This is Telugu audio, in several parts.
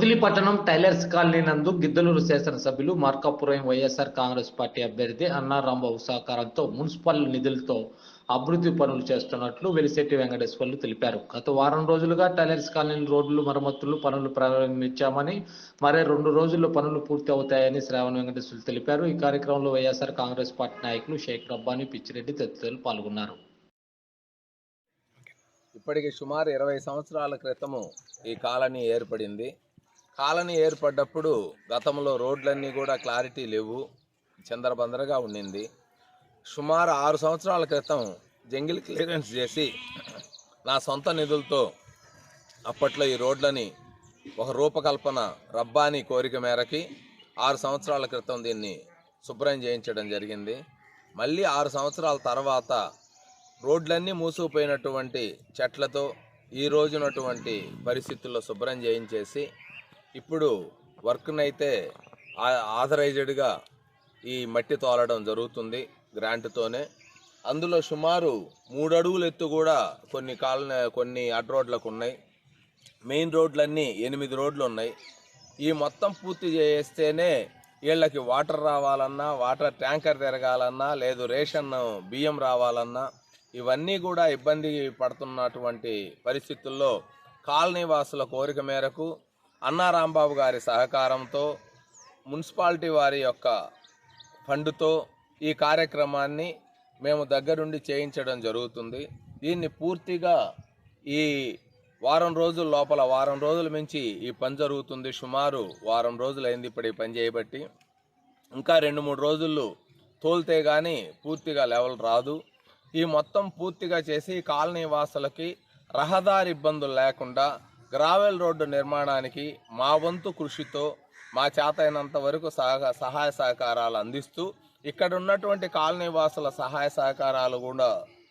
పొదిలి పట్టణం టైలర్స్ కాలనీ నందు గిద్దలూరు శాసనసభ్యులు మార్కాపురం వైఎస్ఆర్ కాంగ్రెస్ పార్టీ అభ్యర్థి అన్నారాంబాబు సహకారంతో మున్సిపల్ నిధులతో అభివృద్ధి పనులు చేస్తున్నట్లు వెలిశెట్టి వెంకటేశ్వర్లు తెలిపారు. గత వారం రోజులుగా టైలర్స్ కాలనీ రోడ్లు మరమ్మతులు పనులు ప్రారంభించామని మరే రెండు రోజుల్లో పనులు పూర్తి అవుతాయని శ్రావణ వెంకటేశ్వర్లు తెలిపారు. ఈ కార్యక్రమంలో వైఎస్ఆర్ కాంగ్రెస్ పార్టీ నాయకులు షేక్ రబ్బాని పిచ్చిరెడ్డి తదితరులు పాల్గొన్నారు. ఇప్పటికి సుమారు ఇరవై సంవత్సరాల క్రితము ఈ కాలనీ ఏర్పడింది. కాలనీ ఏర్పడ్డప్పుడు గతంలో రోడ్లన్నీ కూడా క్లారిటీ లేవు. చందరబందరగా ఉండింది. సుమారు ఆరు సంవత్సరాల క్రితం జంగిల్ క్లియరెన్స్ చేసి నా సొంత నిధులతో అప్పట్లో ఈ రోడ్లని ఒక రూపకల్పన రబ్బాని కోరిక మేరకి ఆరు సంవత్సరాల క్రితం దీన్ని శుభ్రం చేయించడం జరిగింది. మళ్ళీ ఆరు సంవత్సరాల తర్వాత రోడ్లన్నీ మూసుకుపోయినటువంటి చెట్లతో ఈ రోజునటువంటి పరిస్థితుల్లో శుభ్రం చేయించేసి ఇప్పుడు వర్క్నైతే ఆథరైజ్డ్గా ఈ మట్టి తోలడం జరుగుతుంది గ్రాంట్తోనే. అందులో సుమారు మూడు అడుగులు ఎత్తు కూడా కొన్ని కాలనీ కొన్ని అడ్ రోడ్లకు ఉన్నాయి. మెయిన్ రోడ్లన్నీ ఎనిమిది రోడ్లు ఉన్నాయి. ఈ మొత్తం పూర్తి చేస్తేనే వీళ్ళకి వాటర్ రావాలన్నా వాటర్ ట్యాంకర్ తిరగాలన్నా లేదు రేషన్ బియ్యం రావాలన్నా ఇవన్నీ కూడా ఇబ్బంది పడుతున్నటువంటి పరిస్థితుల్లో కాలనీ వాసుల కోరిక మేరకు అన్నారాంబాబు గారి సహకారంతో మున్సిపాలిటీ వారి యొక్క ఫండ్తో ఈ కార్యక్రమాన్ని మేము దగ్గరుండి చేయించడం జరుగుతుంది. దీన్ని పూర్తిగా ఈ వారం రోజుల లోపల వారం రోజుల మించి ఈ పని జరుగుతుంది. సుమారు వారం రోజులైంది ఇప్పుడు ఈ పని చేయబట్టి. ఇంకా రెండు మూడు రోజులు తోలితే కానీ పూర్తిగా లెవెల్ రాదు. ఈ మొత్తం పూర్తిగా చేసి కాలనీ వాసులకి రహదారి ఇబ్బందులు లేకుండా గ్రావెల్ రోడ్డు నిర్మాణానికి మా వంతు కృషితో మా చేతైనంత వరకు సహ సహాయ సహకారాలు అందిస్తూ ఇక్కడ ఉన్నటువంటి కాలనీ వాసుల సహాయ సహకారాలు కూడా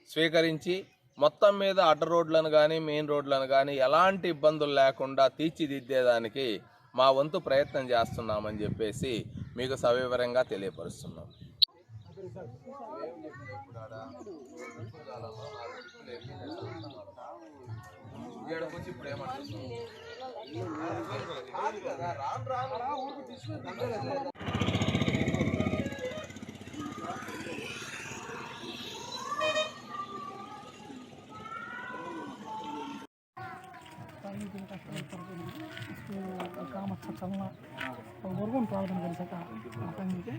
స్వీకరించి మొత్తం మీద అడ్డ రోడ్లను కానీ మెయిన్ రోడ్లను కానీ ఎలాంటి ఇబ్బందులు లేకుండా తీర్చిదిద్దేదానికి మా వంతు ప్రయత్నం చేస్తున్నామని చెప్పేసి మీకు సవివరంగా తెలియపరుస్తున్నాం. काम अच्छा चलना और और कौन प्रावधान कर सका अपन के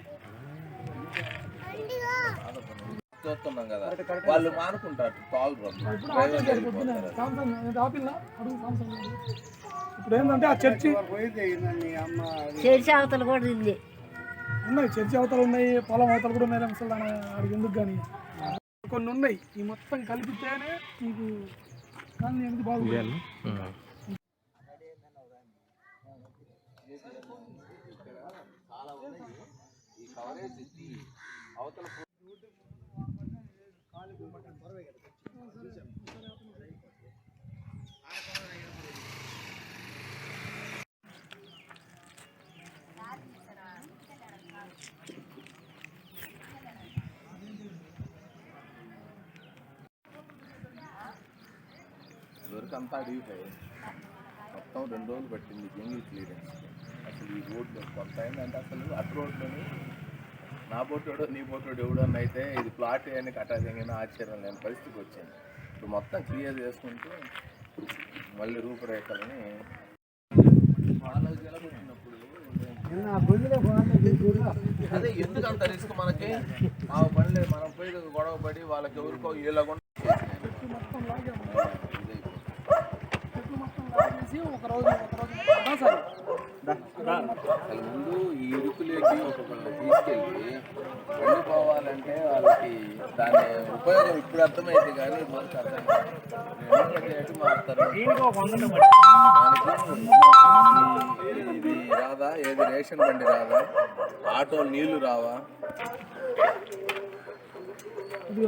చూస్తున్నాం కదా. వాళ్ళు మానుకుంటారు. పాలు ఇప్పుడు ఏంటంటే ఆ చర్చి చేర్చి అవతల కూడా ఉంది. ఉన్నాయి చర్చి అవతలు ఉన్నాయి పొలం అవతలు కూడా ఉన్నాయి అసలు అడిగి ఎందుకు కానీ? కొన్ని ఉన్నాయి. ఈ మొత్తం కలిపితేనే మీకు కానీ ఎందుకు బాగుంది? ఇదివరకు అంతా అడిగిపోయి మొత్తం రెండు రోజులు పట్టింది జంగిల్ క్లియరెన్స్. అసలు ఈ రోడ్లు కొంత ఏంటంటే అసలు అటు రోడ్లని నా పోటోడు నీ పోటోడు ఎవడన్నా అయితే ఇది ప్లాట్ అని కట్టాజంగిన ఆశ్చర్యం లేని పరిస్థితికి వచ్చింది. ఇప్పుడు మొత్తం క్లియర్ చేసుకుంటూ మళ్ళీ రూపురేఖలని అదే ఎందుకు అంత రిస్క్ మనకి? ఆ బండ్లు మనం పోయి గొడవ పడి వాళ్ళకి ఎవరికో వీళ్ళకుండా లాగేసి ఒక రోజు ఒక రోజు సార్. అసలు ముందు ఈ ఇరుకులేకి ఒక్కొక్కరిని తీసుకెళ్ళి వెళ్ళిపోవాలంటే వాళ్ళకి దాని ఉపయోగం ఇప్పుడు అర్థమైంది కానీ మొదటి అర్థం కాదు. మారుతారు? దానికి ఇది రాదా? ఏది రేషన్ బండి రాదా? ఆటో నీళ్ళు రావా? ఇది